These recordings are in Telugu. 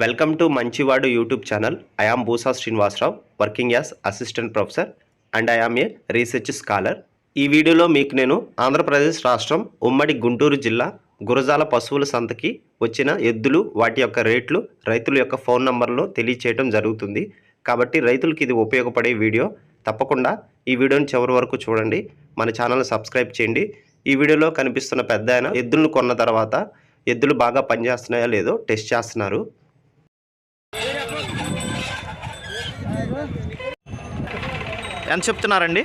Welcome to Manchivadu YouTube channel. I am Bhusa Srinivasarao working as assistant professor and I A research scholar ఈ వీడియోలో మీకు నేను ఆంధ్రప్రదేశ్ రాష్ట్రం ఉమ్మడి గుంటూరు జిల్లా గురజాల పశువుల సంతకి వచ్చిన ఎద్దులు వాటి యొక్క రేట్లు రైతుల యొక్క ఫోన్ నంబర్లో తెలియచేయడం జరుగుతుంది. కాబట్టి రైతులకి ఇది ఉపయోగపడే వీడియో. తప్పకుండా ఈ వీడియోని చివరి వరకు చూడండి. మన ఛానల్ సబ్స్క్రైబ్ చేయండి. ఈ వీడియోలో కనిపిస్తున్న పెద్ద ఎద్దులను కొన్న తర్వాత ఎద్దులు బాగా పనిచేస్తున్నాయో లేదో టెస్ట్ చేస్తున్నారు. ఎంత చెప్తున్నారండి?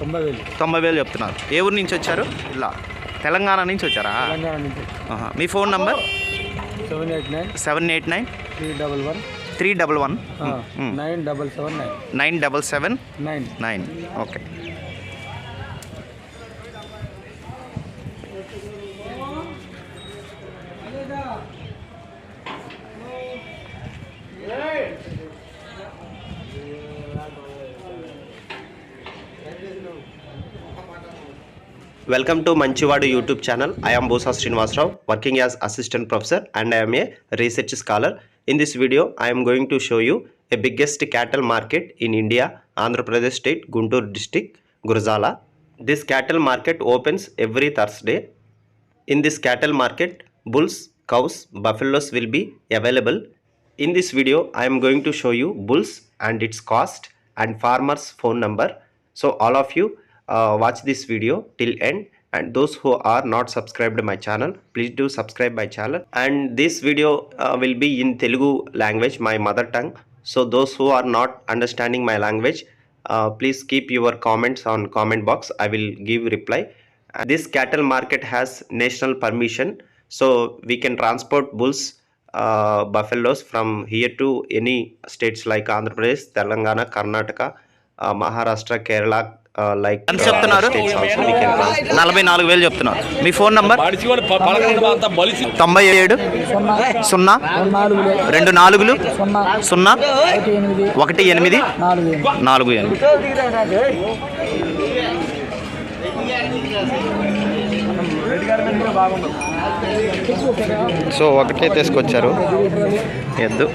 తొంభై వేలు. తొంభై వేలు చెప్తున్నారు. ఏ ఊరు నుంచి వచ్చారు? ఇలా. తెలంగాణ నుంచి వచ్చారా. మీ phone number? Seven eight nine. Seven eight nine? Three double one. Three double one. Nine double seven nine. Nine double seven nine. Nine. Okay. Welcome to Manchivadu YouTube channel. I am Bosa Srinivasrao, working as assistant professor and I am a research scholar. In this video, I am going to show you a biggest cattle market in India, Andhra Pradesh state, Guntur district, Gurzala. This cattle market opens every Thursday. In this cattle market, bulls, cows, buffaloes will be available. In this video, I am going to show you bulls and its cost and farmer's phone number. So all of you uh, watch this video till end. And those who are not subscribed my channel please do subscribe my channel. And this video uh, will be in telugu language my mother tongue. So those who are not understanding my language uh, please keep your comments on comment box. I will give reply. This cattle market has national permission. So we can transport bulls uh, buffaloes from here to any states like andhra pradesh telangana karnataka uh, maharashtra kerala uh, like ఎంత చెప్తున్నారు? transport నలభై నాలుగు వేలు చెప్తున్నారు. మీ ఫోన్ నంబర్? తొంభై ఏడు సున్నా రెండు నాలుగులు సున్నా ఒకటి ఎనిమిది నాలుగు ఎనిమిది. సో ఒకటే తీసుకొచ్చారు. ఎద్దు.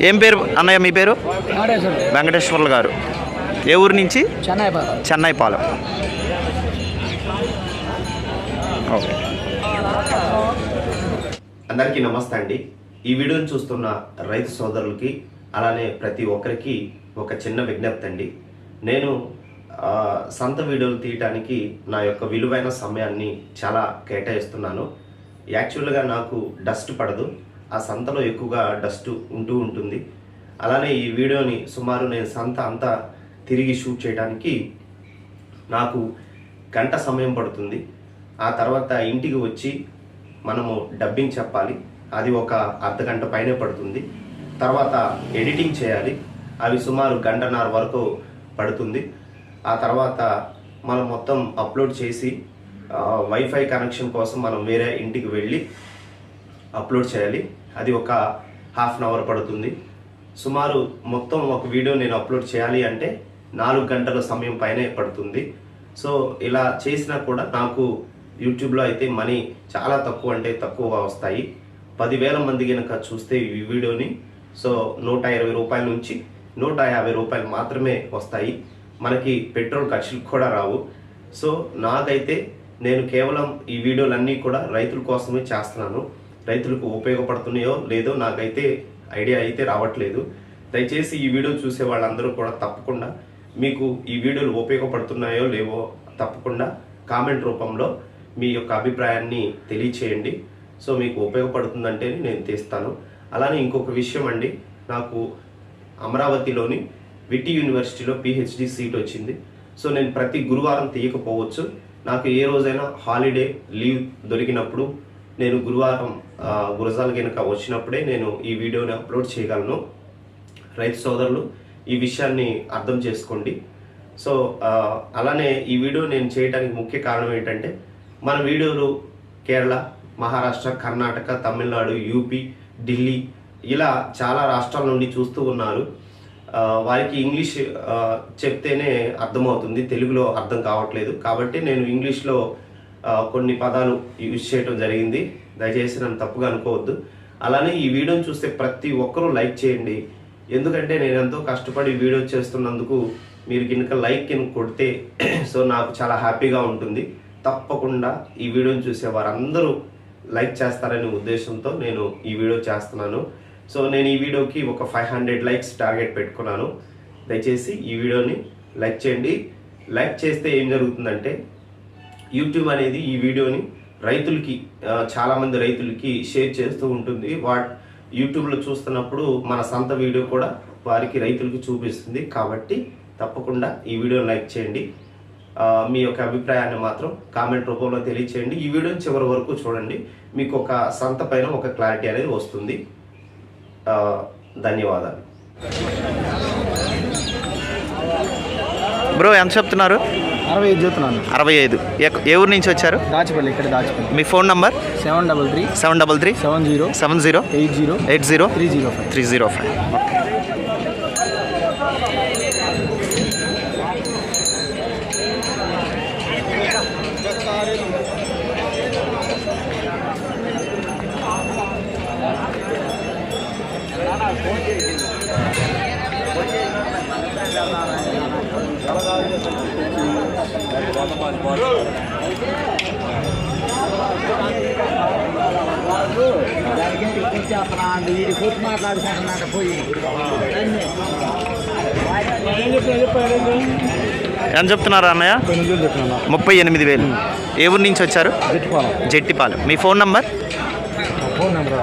ఏం పేరు? అన్నయ్య మీ పేరు? వెంకటేశ్వర్లు గారు. ఏ ఊరు నుంచి? చెన్నై పాల చెన్నై పాలెం ఓకే. అందరికీ నమస్తే అండి. ఈ వీడియోని చూస్తున్న రైతు సోదరులకి అలానే ప్రతి ఒక్కరికి ఒక చిన్న విజ్ఞప్తి అండి. నేను ఆ, సంత వీడియోలు తీయటానికి నా యొక్క విలువైన సమయాన్ని చాలా కేటాయిస్తున్నాను. యాక్చువల్గా నాకు డస్ట్ పడదు. ఆ సంతలో ఎక్కువగా డస్ట్ ఉంటూ ఉంటుంది. అలానే ఈ వీడియోని సుమారు నేను సంత అంతా తిరిగి షూట్ చేయడానికి నాకు గంట సమయం పడుతుంది. ఆ తర్వాత ఇంటికి వచ్చి మనము డబ్బింగ్ చెప్పాలి. అది ఒక అర్ధ గంట పైనే పడుతుంది. తర్వాత ఎడిటింగ్ చేయాలి. అవి సుమారు గంటన్నర వరకు పడుతుంది. ఆ తర్వాత మనం మొత్తం అప్లోడ్ చేసి వైఫై కనెక్షన్ కోసం మనం వేరే ఇంటికి వెళ్ళి అప్లోడ్ చేయాలి. అది ఒక హాఫ్ అన్ అవర్ పడుతుంది. సుమారు మొత్తం ఒక వీడియో నేను అప్లోడ్ చేయాలి అంటే నాలుగు గంటల సమయం పైనే పడుతుంది. సో ఇలా చేసినా కూడా నాకు యూట్యూబ్లో అయితే మనీ చాలా తక్కువ అంటే తక్కువ వస్తాయి. పదివేల మంది కనుక చూస్తే ఈ వీడియోని సో నూట ఇరవై రూపాయల నుంచి నూట యాభై రూపాయలు మాత్రమే వస్తాయి. మనకి పెట్రోల్ ఖర్చులు కూడా రావు. సో నాకైతే నేను కేవలం ఈ వీడియోలన్నీ కూడా రైతుల కోసమే చేస్తున్నాను. రైతులకు ఉపయోగపడుతున్నాయో లేదో నాకైతే ఐడియా అయితే రావట్లేదు. దయచేసి ఈ వీడియో చూసే వాళ్ళందరూ కూడా తప్పకుండా మీకు ఈ వీడియోలు ఉపయోగపడుతున్నాయో లేవో తప్పకుండా కామెంట్ రూపంలో మీ యొక్క అభిప్రాయాన్ని తెలియచేయండి. సో మీకు ఉపయోగపడుతుందంటే నేను తీస్తాను. అలానే ఇంకొక విషయం అండి నాకు అమరావతిలోని విటి యూనివర్సిటీలో పిహెచ్డి సీట్ వచ్చింది. సో నేను ప్రతి గురువారం తీయకపోవచ్చు. నాకు ఏ రోజైనా హాలిడే లీవ్ దొరికినప్పుడు నేను గురువారం గురజాల కనుక వచ్చినప్పుడే నేను ఈ వీడియోని అప్లోడ్ చేయగలను. రైతు సోదరులు ఈ విషయాన్ని అర్థం చేసుకోండి. సో అలానే ఈ వీడియో నేను చేయడానికి ముఖ్య కారణం ఏంటంటే మన వీడియోలు కేరళ మహారాష్ట్ర కర్ణాటక తమిళనాడు యూపీ ఢిల్లీ ఇలా చాలా రాష్ట్రాల నుండి చూస్తూ ఉన్నారు. వారికి ఇంగ్లీష్ చెప్తేనే అర్థమవుతుంది. తెలుగులో అర్థం కావట్లేదు. కాబట్టి నేను ఇంగ్లీష్లో కొన్ని పదాలు యూజ్ చేయడం జరిగింది. దయచేసి నన్ను తప్పుగా అనుకోవద్దు. అలానే ఈ వీడియోని చూస్తే ప్రతి ఒక్కరూ లైక్ చేయండి. ఎందుకంటే నేను ఎంతో కష్టపడి వీడియో చేస్తున్నందుకు మీరు కనుక లైక్ కనుక కొడితే సో నాకు చాలా హ్యాపీగా ఉంటుంది. తప్పకుండా ఈ వీడియోని చూసే వారందరూ లైక్ చేస్తారనే ఉద్దేశంతో నేను ఈ వీడియో చేస్తున్నాను. సో నేను ఈ వీడియోకి ఒక ఫైవ్ హండ్రెడ్ లైక్స్ టార్గెట్ పెట్టుకున్నాను. దయచేసి ఈ వీడియోని లైక్ చేయండి. లైక్ చేస్తే ఏం జరుగుతుందంటే యూట్యూబ్ అనేది ఈ వీడియోని రైతులకి చాలామంది రైతులకి షేర్ చేస్తూ ఉంటుంది. వాట్ యూట్యూబ్లో చూస్తున్నప్పుడు మన సొంత వీడియో కూడా వారికి రైతులకి చూపిస్తుంది. కాబట్టి తప్పకుండా ఈ వీడియోని లైక్ చేయండి. మీ యొక్క అభిప్రాయాన్ని మాత్రం కామెంట్ రూపంలో తెలియచేయండి. ఈ వీడియోని చివరి వరకు చూడండి. మీకు ఒక సంత పైన ఒక క్లారిటీ అనేది వస్తుంది. ధన్యవాదాలు. బ్రో ఎంత చెప్తున్నారు? అరవై ఐదు చెప్తున్నాను అరవై ఐదు. ఎక్- ఏ ఊరు నుంచి వచ్చారు? దాచిపల్లి ఇక్కడ దాచిపల్లి. మీ phone number? Seven double three. Seven double three. Seven zero. Seven zero. Eight zero. Eight zero. Three zero five. Three zero five. ఎంత చెప్తున్నారు అన్నయ్య ముప్పై ఎనిమిది వేలు ఏ ఊరు నుంచి వచ్చారు జట్టిపాలెం మీ ఫోన్ నంబర్ ఫోన్ నెంబర్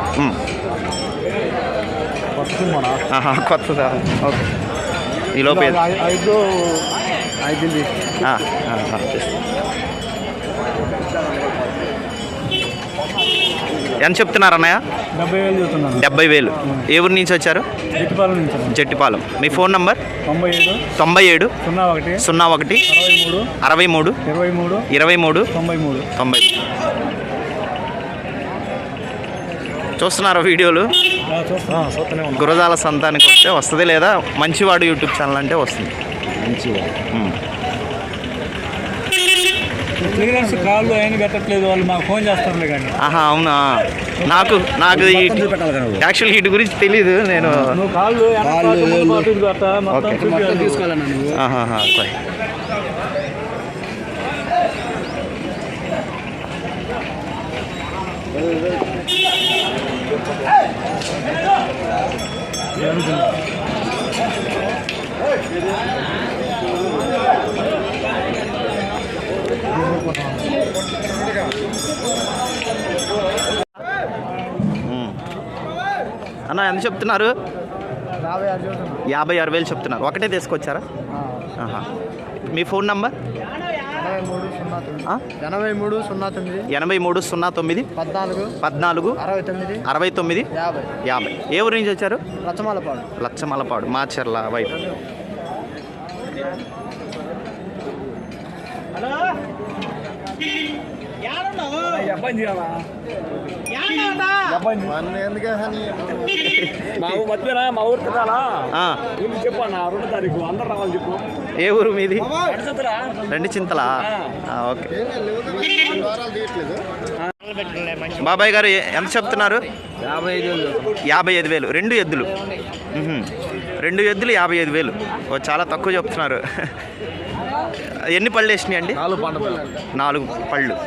కొత్తదా ఓకే ఈ లోపు ఏది? ఐదు ఐదు ఆ, ఆ, ఆ, తీసుకో. ఎంత చెప్తున్నారు అన్నయ్య? డెబ్బై వేలు డెబ్బై వేలు. ఏ ఊరు నుంచి వచ్చారు? గిట్టుపాలెం నుంచి జట్టిపాలెం. మీ ఫోన్ నంబర్? తొంభై ఏడు. తొంభై ఏడు. సున్నా ఒకటి. సున్నా ఒకటి. అరవై మూడు. అరవై మూడు. ఇరవై మూడు. ఇరవై మూడు. తొంభై మూడు. తొంభై చూస్తున్నారా వీడియోలు? గురజాల సంతానికి వస్తే వస్తుంది లేదా? మంచివాడు యూట్యూబ్ ఛానల్ అంటే వస్తుంది. మ్. క్లియరెన్స్ కాళ్ళు అయిన పెట్టట్లేదు వాళ్ళు మాకు ఫోన్ చేస్తారులే కానీ ఆహా అవునా నాకు నాకు ఈ యాక్చువల్ వీటి గురించి తెలీదు నేను నువ్వు కాళ్ళు వెనక పాటు, ముందు పాటు ఇది పెట్ట, మొత్తం. చూపించాలి. తీసుకోవాలన్నా నువ్వు ఆహాహా, ఓకే. మ్. అన్న ఎంత చెప్తున్నారు? యాభై ఆరు వేలు చెప్తున్నారు. ఒకటే తీసుకొచ్చారా. మీ ఫోన్ నంబర్? ఎనభై మూడు సున్నా తొమ్మిది? ఎనభై మూడు సున్నా తొమ్మిది. పద్నాలుగు. పద్నాలుగు. అరవై తొమ్మిది. అరవై తొమ్మిది. యాభై. యాభై. ఏ ఊరు నుంచి వచ్చారు? లచ్చమలపాడు మాచర్ల వైపు. మా ఊరు మర్చిపోయినా మా ఊరు తినాలా ఆ, ఊరు రెండో తారీఖు అందరు రావాలి చెప్పు ఏ ఊరు మీది? రెండు చింతలా? ఓకే. బాబాయ్ గారు ఎంత చెప్తున్నారు? యాభై ఐదు వేలు. రెండు ఎద్దులు. రెండు ఎద్దులు యాభై ఐదు వేలు. చాలా తక్కువ చెప్తున్నారు. ఎన్ని పళ్ళు వేసినాయి అండి? నాలుగు పంట నాలుగు పళ్ళు.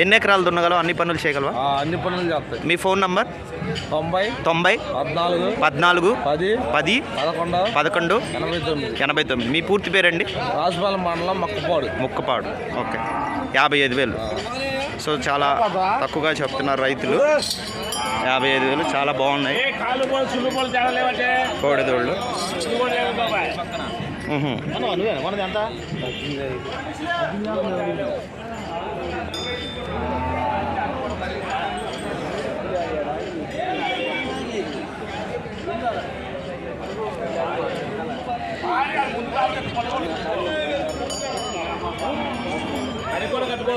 ఎన్ని ఎకరాలు దున్నగలవు? అన్ని పనులు చేయగలవా? అన్ని పనులు చేస్తాయి. మీ ఫోన్ నంబర్? తొంభై తొంభై పద్నాలుగు పద్నాలుగు పది పది పదకొండు పదకొండు ఎనభై తొమ్మిది. ఎనభై తొమ్మిది. మీ పూర్తి పేరండి? రాజపాలెం మండలం మక్కపాడు. ముక్కపాడు. ఓకే. యాభై ఐదు వేలు. సో చాలా తక్కువగా చెప్తున్నారు రైతులు. యాభై ఐదు వేలు చాలా బాగున్నాయి. కోడిదోళ్ళు నువ్వే మనది ఎంత అది కూడా కట్టుకో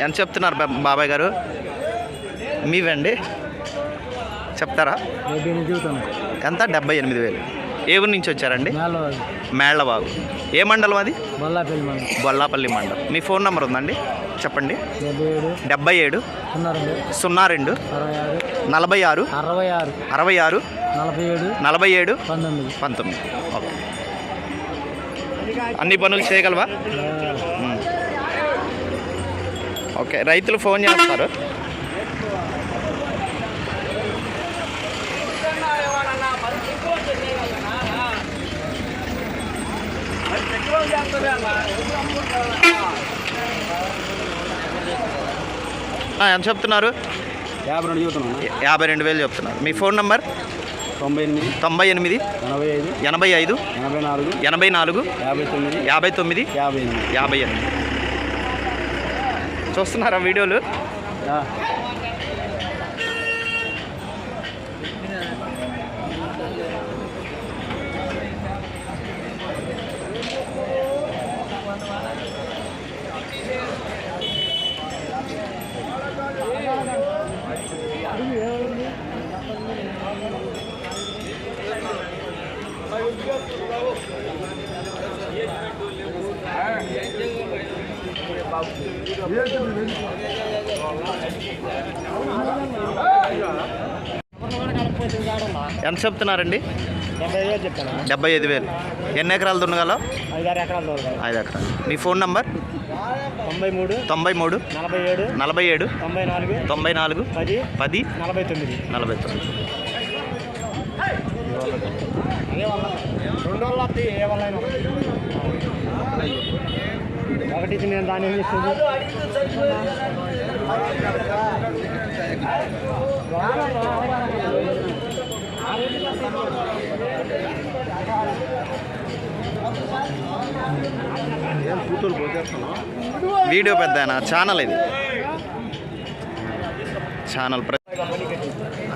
ఎంత చెప్తున్నారు బాబాయ్ గారు? మీవండి? చెప్తారా? ఎంత? డెబ్బై ఎనిమిది వేలు. ఏ ఊరు నుంచి వచ్చారండి? మేళ మేళ్ళబాగు ఏ మండలం అది? బొల్లాపల్లి మండలం. మీ ఫోన్ నెంబర్ ఉందండి? చెప్పండి. డెబ్బై ఏడు. సున్నా రెండు. నలభై ఆరు. అరవై ఆరు. అరవై ఆరు. నలభై ఏడు. పంతొమ్మిది. పంతొమ్మిది. ఓకే. అన్ని పనులు చేయగలవా. ఓకే. రైతులు ఫోన్ చేస్తారు ఎంత చెప్తున్నారు? యాభై రెండు జీవితం యాభై రెండు వేలు చెప్తున్నారు. మీ ఫోన్ నంబర్? తొంభై ఎనిమిది తొంభై ఎనిమిది ఎనభై ఐదు ఎనభై ఐదు ఎనభై నాలుగు ఎనభై నాలుగు యాభై తొమ్మిది యాభై తొమ్మిది యాభై ఎనిమిది. యాభై ఎనిమిది. చూస్తున్నారా వీడియోలు? ఎంత చెప్తున్నారండి? డెబ్బై ఐదు వేలు. ఎన్ని ఎకరాలు దున్నగల? ఐదు ఎకరాలు. మీ ఫోన్ నంబర్? తొంభై మూడు తొంభై మూడు నలభై ఏడు నలభై ఏడు తొంభై నాలుగు తొంభై నాలుగు పది పది నలభై తొమ్మిది నలభై తొమ్మిది. రెండు వల్ల వస్తాయి ఏ వల్ల ఒకటి నేను దాని ఏం చేస్తుంది వీడియో పెద్ద ఛానల్ ఇది. ఛానల్ ప్ర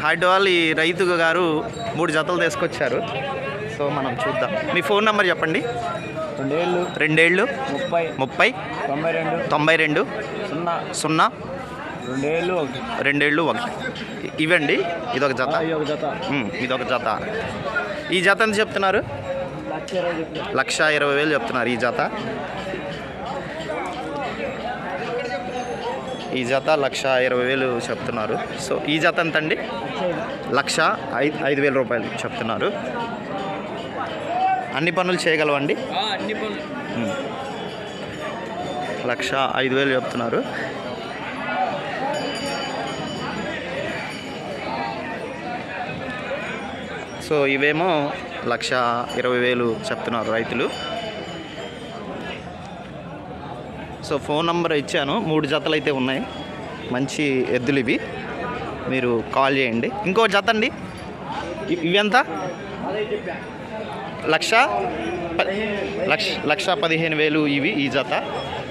హైడ్ వాళ్ళు ఈ రైతు గారు మూడు జతలు తీసుకొచ్చారు. సో మనం చూద్దాం. మీ ఫోన్ నెంబర్ చెప్పండి. రెండేళ్ళు రెండేళ్ళు ముప్పై ముప్పై తొంభై రెండు తొంభై రెండు సున్నా సున్నా రెండేళ్ళు ఒకటి. రెండేళ్ళు ఒకటి. ఇవండి ఇదొక జత. జత. ఇదొక జత. ఈ జత ఎంత చెప్తున్నారు? లక్ష ఇరవై చెప్తాను లక్ష ఇరవై వేలు చెప్తున్నారు ఈ జత. ఈ జత లక్ష ఇరవై వేలు చెప్తున్నారు. సో ఈ జత ఎంత అండి లక్ష ఐదు ఐదు వేల రూపాయలు చెప్తున్నారు. అన్ని పనులు చేయగలవండి? అన్ని పనులు. ఉమ్. లక్ష ఐదు వేలు చెప్తున్నారు. సో ఇవేమో లక్ష ఇరవై వేలు చెప్తున్నారు రైతులు. సో ఫోన్ నంబర్ ఇచ్చాను. మూడు జతలు అయితే ఉన్నాయి. మంచి ఎద్దులు ఇవి. మీరు కాల్ చేయండి. ఇంకో జత అండి. ఇవి ఎంత? లక్ష లక్ష లక్ష పదిహేను వేలు ఇవి ఈ జత.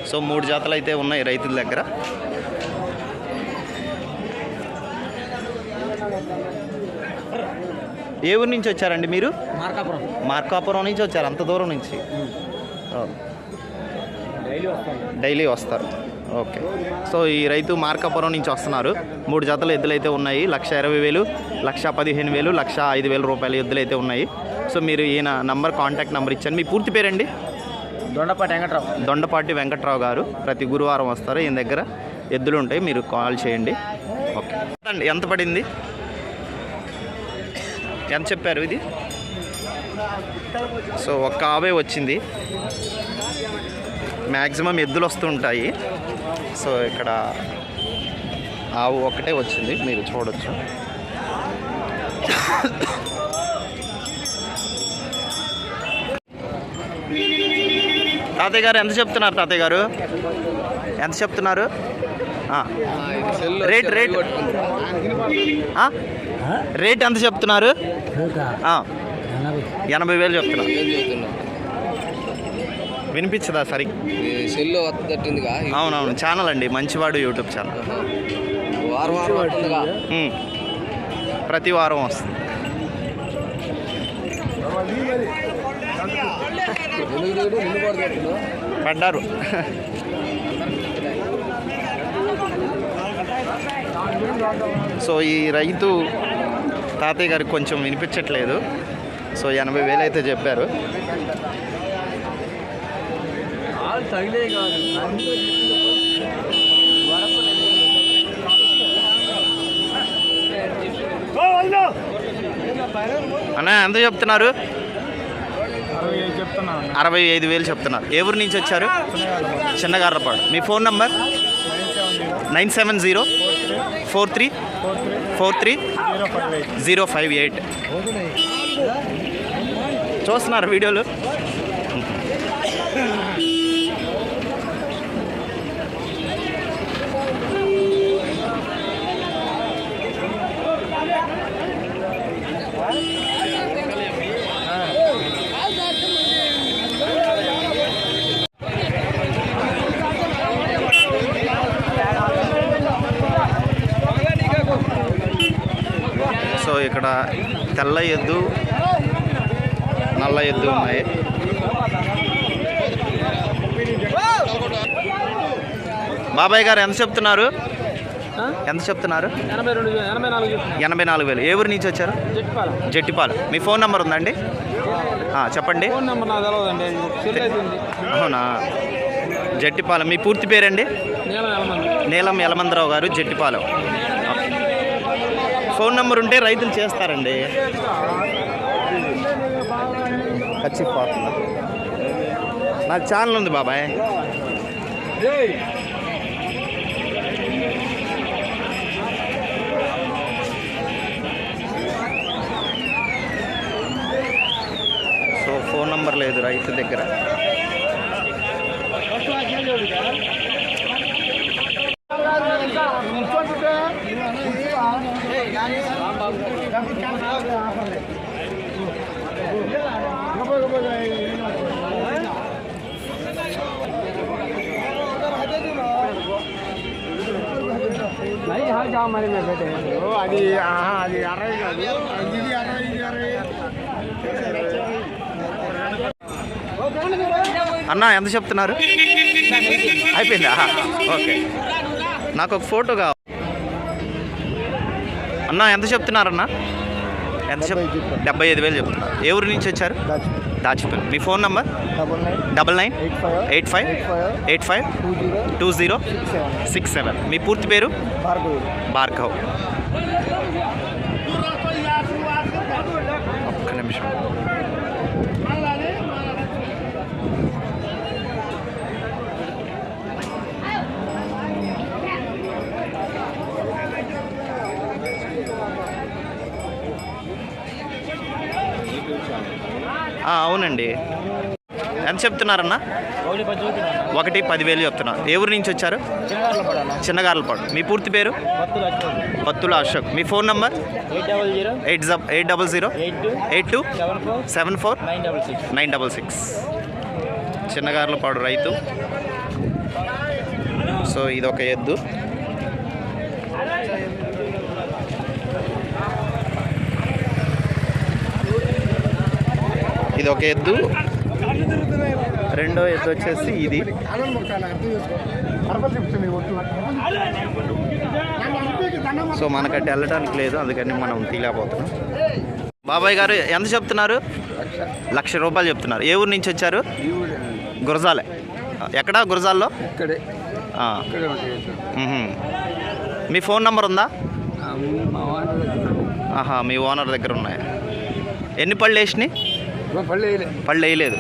సో మూడు జతలు అయితే ఉన్నాయి రైతుల దగ్గర. ఏ ఊరు నుంచి వచ్చారండి మీరు? మార్కాపురం. మార్కాపురం నుంచి వచ్చారు. అంత దూరం నుంచి. డైలీ వస్తారు. ఓకే. సో ఈ రైతు మార్కాపురం నుంచి వస్తున్నారు. మూడు జతలు ఎద్దులు అయితే ఉన్నాయి. లక్ష ఇరవై వేలు లక్ష పదిహేను వేలు లక్ష ఐదు వేల రూపాయల ఎద్దులు అయితే ఉన్నాయి. సో మీరు ఈయన నంబర్ కాంటాక్ట్ నెంబర్ ఇచ్చాను మీ పూర్తి పేరండి? దొండపాటి వెంకట్రావు. దొండపాటి వెంకట్రావు గారు. ప్రతి గురువారం వస్తారు. ఈయన దగ్గర ఎద్దులు ఉంటాయి. మీరు కాల్ చేయండి. ఓకే. అండి ఎంత పడింది? ఎంత చెప్పారు ఇది? సో ఒక్క ఆవే వచ్చింది. మ్యాక్సిమం ఎద్దులు వస్తుంటాయి సో ఇక్కడ ఆవు ఒకటే వచ్చింది. మీరు చూడొచ్చు. తాతయ్య గారు ఎంత చెప్తున్నారు తాతయ్య గారు? ఎంత చెప్తున్నారు. Rate rate? రేట్ ఎంత చెప్తున్నారు. ఎనభై వేలు చెప్తున్నారు. వినిపించదా సరి? సెల్లో వస్తుందిగా అవునవును ఛానల్ అండి మంచివాడు యూట్యూబ్ ఛానల్. వారం వారం. ప్రతి వారం వస్తుంది ఎందుకు దిగుడు నిన్ను పడుతుంది పడ్డారు సో ఈ రైతు తాతయ్య గారికి కొంచెం వినిపించట్లేదు. సో ఎనభై వేలు అయితే చెప్పారు. అన్న ఎంత చెప్తున్నారు? అరవై ఐదు వేలు చెప్తున్నారు. ఏ ఊరు నుంచి వచ్చారు? చిన్నగార్లపాడు మీ phone number? Nine seven zero four three four three zero five eight. చూస్తున్నారు వీడియోలు సో ఇక్కడ తెల్ల ఎద్దు నల్ల ఎద్దు ఉన్నాయి. బాబాయ్ గారు ఎంత చెప్తున్నారు? ఎంత చెప్తున్నారు? ఎనభై నాలుగు వేలు. ఏ ఊరి నుంచి వచ్చారు? జట్టిపాలు. మీ ఫోన్ నెంబర్ ఉందండి? చెప్పండి. అవునా? జట్టిపాలెం. మీ పూర్తి పేరండి? నీలం యలమందరావు గారు జట్టిపాలెం. ఫోన్ నెంబర్ ఉంటే రైతులు చేస్తారండి. నాకు ఛానల్ ఉంది బాబాయ్. సో ఫోన్ నంబర్ లేదు రైతు దగ్గర. అది అది అరవై కాదు ఇది అరవై ఇది అరవై అన్న ఎంత చెప్తున్నారు? అయిపోయిందా? ఓకే. నాకు ఒక ఫోటో కావాలి. అన్న ఎంత చెప్తున్నారన్న? ఎంత చెప్ డెబ్బై ఐదు వేలు చెప్తున్నారు ఏ ఊరి నుంచి వచ్చారు? దాచిపల్లి మీ phone number? Double nine. Eight five. Eight five? Two zero. Six seven. మీ పూర్తి పేరు? భార్గవి. అవునండి. ఎంత చెప్తున్నారన్నా? ఒకటి పదివేలు చెప్తున్నారు ఏ ఊరు నుంచి వచ్చారు? చిన్నగారులో చిన్నగార్లపాడు. మీ పూర్తి పేరు? పత్తుల అశోక్. మీ phone number? Eight zero eight eight double zero. Eight two seven four nine double six. Nine double six Chinnagarlapadu రైతు. సో ఇది ఒక ఎద్దు. ఇది ఒక ఎద్దు రెండో ఎద్దు వచ్చేసి ఇది. సో మనకట్టు వెళ్ళడానికి లేదు అందుకని మనం తీయలేకపోతున్నాం. బాబాయ్ గారు ఎంత చెప్తున్నారు? లక్ష రూపాయలు చెప్తున్నారు. ఏ ఊరు నుంచి వచ్చారు? గురజాలే. ఎక్కడ గురజాల్లో. మీ ఫోన్ నంబర్ ఉందా. ఆహా మీ ఓనర్ దగ్గర ఉన్నాయి. ఎన్ని పళ్ళు వేసినాయి? పళ్ళు వేయలే. పళ్ళు వేయలేదు.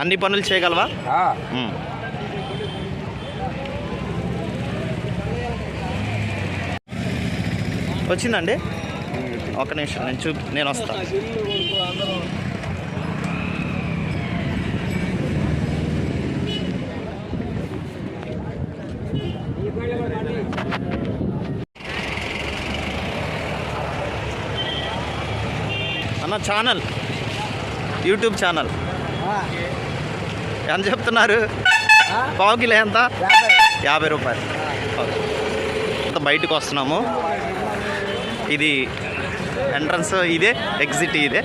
అన్ని పనులు చేయగలవా. వచ్చిందండి? ఒక నిమిషం నేను చూ నేను వస్తాను అన్న ఛానల్ యూట్యూబ్ ఛానల్. ఎంత చెప్తున్నారు? పావు కిలో ఎంత? యాభై. రూపాయలు. బయటకు వస్తున్నాము. ఇది ఎంట్రన్స్ ఇదే ఎగ్జిట్ ఇదే.